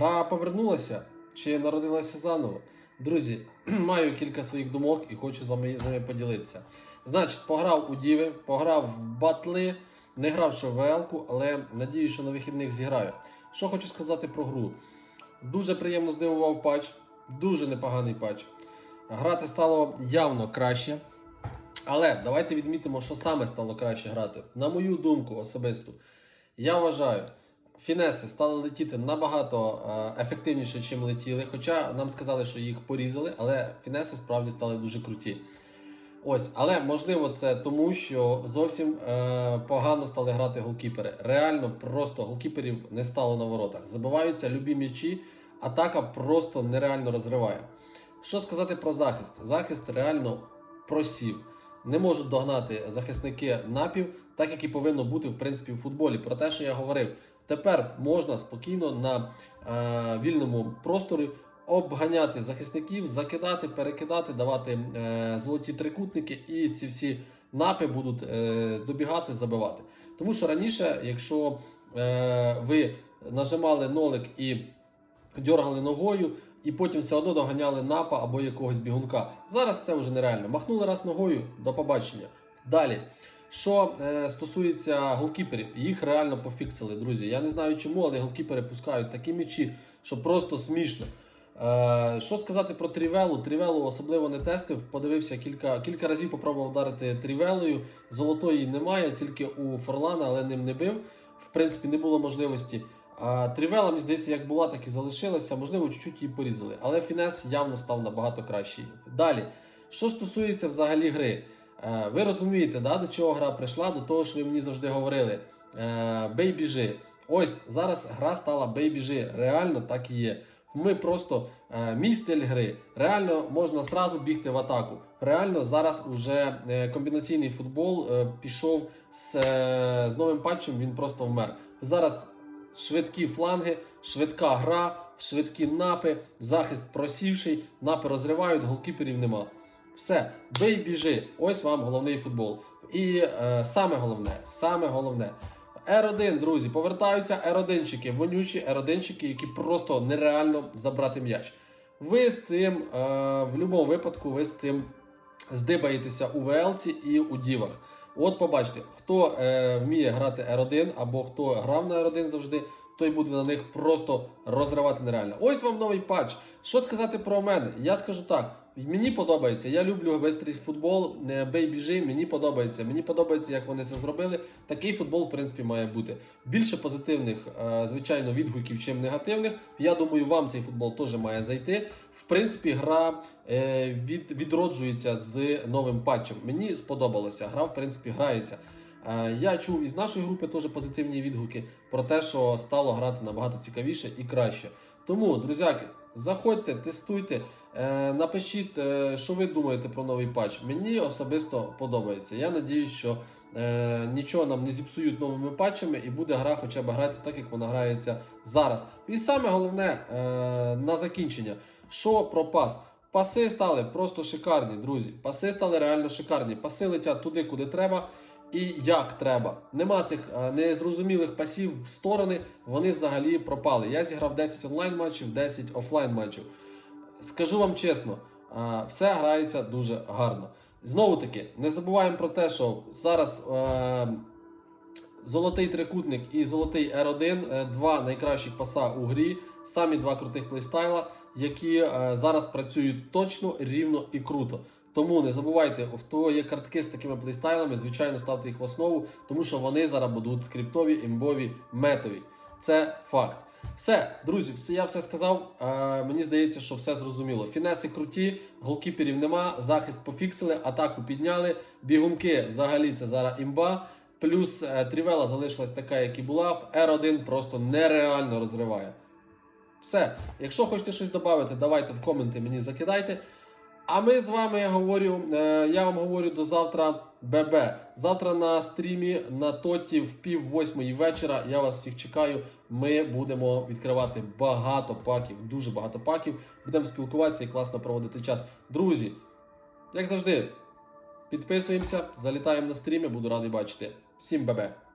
Гра повернулася чи народилася заново? Друзі, маю кілька своїх думок і хочу з вами ними поділитися. Значить, пограв у Діви, пограв в батли, не грав ще в ВЛ-ку, але надію, що на вихідних зіграю. Що хочу сказати про гру. Дуже приємно здивував патч, дуже непоганий патч. Грати стало явно краще. Але давайте відмітимо, що саме стало краще грати. На мою думку особисту, я вважаю, фінеси стали летіти набагато е, ефективніше, ніж летіли. Хоча нам сказали, що їх порізали, але фінеси справді стали дуже круті. Ось, але можливо, це тому, що зовсім е, погано стали грати голкіпери. Реально, просто голкіперів не стало на воротах. Забиваються любі м'ячі, атака просто нереально розриває. Що сказати про захист? Захист реально просів. Не можуть догнати захисники напів, так як і повинно бути в принципі в футболі. Про те, що я говорив, тепер можна спокійно на е, вільному просторі обганяти захисників, закидати, перекидати, давати е, золоті трикутники, і ці всі напи будуть е, добігати, забивати. Тому що раніше, якщо е, ви нажимали нолик і дьоргали ногою, і потім все одно доганяли напа або якогось бігунка. Зараз це вже нереально. Махнули раз ногою, до побачення. Далі. Що е, стосується голкіперів, їх реально пофіксили, друзі. Я не знаю чому, але голкіпери пускають такі м'ячі, що просто смішно. Е, що сказати про Трівелу? Трівелу особливо не тестив. Подивився кілька кілька разів, попробував вдарити Трівелою. Золотої немає, тільки у Форлана, але ним не бив. В принципі, не було можливості. Трівела, мені здається, як була, так і залишилася. Можливо, чуть-чуть її порізали. Але Фінес явно став набагато кращий. Далі, що стосується взагалі гри, Е, ви розумієте, да, до чого гра прийшла? До того, що ви мені завжди говорили. Бей біжи. Ось зараз гра стала бей біжи. Реально так і є. Ми просто е, мій стиль гри. Реально можна зразу бігти в атаку. Реально зараз уже е, комбінаційний футбол пішов з, з новим патчем. Він просто вмер. Зараз швидкі фланги, швидка гра, швидкі напи, захист просівший, напи розривають, голкіперів нема. Все, бий, біжи. Ось вам головний футбол. І е, саме головне, саме головне. R1, друзі, повертаються R1-чики, вонючі R1-чики, які просто нереально забрати м'яч. Ви з цим, е, в будь-якому випадку, ви з цим здибаєтеся у ВЛці і у дівах. От побачите, хто е, вміє грати R1 або хто грав на R1 завжди, той буде на них просто розривати нереально. Ось вам новий патч. Що сказати про мене? Я скажу так. Мені подобається. Я люблю бистрий футбол, бей біжи. Мені подобається. Мені подобається, як вони це зробили. Такий футбол, в принципі, має бути. Більше позитивних, е, звичайно, відгуків, чим негативних. Я думаю, вам цей футбол теж має зайти. В принципі, гра е, від, відроджується з новим патчем. Мені сподобалося. Гра, в принципі, грається. Е, Я чув із нашої групи теж позитивні відгуки про те, що стало грати набагато цікавіше і краще. Тому, друзяки, заходьте, тестуйте, е, напишіть, е, що ви думаєте про новий патч. Мені особисто подобається. Я надіюсь, що нічого нам не зіпсують новими патчами і буде гра хоча б гратися так, як вона грається зараз. І саме головне на закінчення, що про пас. Паси стали просто шикарні, друзі. Паси стали реально шикарні. Паси летять туди, куди треба. І як треба. Нема цих е, незрозумілих пасів в сторони, вони взагалі пропали. Я зіграв 10 онлайн матчів, 10 офлайн матчів. Скажу вам чесно, е, все грається дуже гарно. Знову таки, не забуваємо про те, що зараз е, золотий трикутник і золотий R1 е, два найкращих паса у грі, самі два крутих плейстайла, які е, зараз працюють точно, рівно і круто. Тому не забувайте, в того є картки з такими плейстайлами, звичайно, ставте їх в основу, тому що вони зараз будуть скриптові, імбові, метові. Це факт. Все, друзі, все, я все сказав. Е, мені здається, що все зрозуміло. Фінеси круті, голкіперів нема, захист пофіксили, атаку підняли. Бігунки взагалі це зараз імба. Плюс е, Трівела залишилась така, як і була. R1 просто нереально розриває. Все. Якщо хочете щось додати, давайте в коменти мені закидайте. А ми з вами я говорю, е, я вам говорю до завтра ББ. Завтра на стрімі на тоті в пів восьмої вечора. Я вас всіх чекаю. Ми будемо відкривати багато паків, дуже багато паків. Будемо спілкуватися і класно проводити час. Друзі, як завжди, підписуємося, залітаємо на стріми, буду радий бачити. Всім ББ!